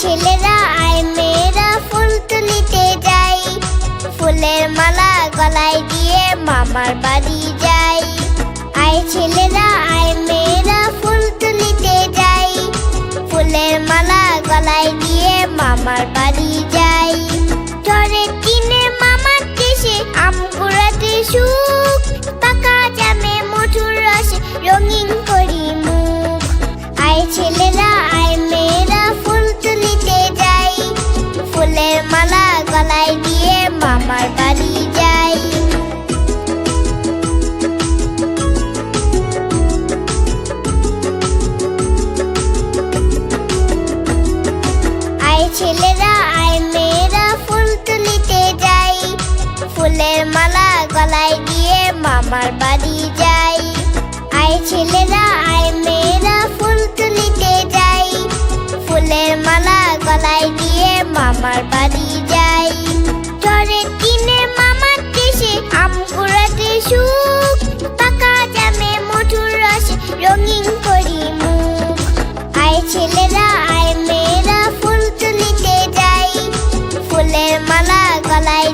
ছেলেরা আয়, মেয়েরা ফুল তুলিতে যাই। ফুলের মালা গলায় দিয়ে মামার বাড়ি যাই। আয় ছেলেরা আয়, মেয়েরা ফুল তুলিতে যাই। ফুলের মালা গলায় দিয়ে মামার বাড়ি মামার বাড়ি যাই। আয় ছেলেরা, আয় মেয়েরা, ফুল তুলিতে যাই। ফুলের মালা গলায় দিয়ে মামার বাড়ি যাই। আয় ছেলেরা, আয় মেয়েরা, ফুল তুলিতে যাই। ফুলের মালা গলায় দিয়ে মামার বাড়ি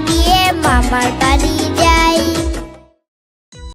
গিয়ে মামার বাড়ি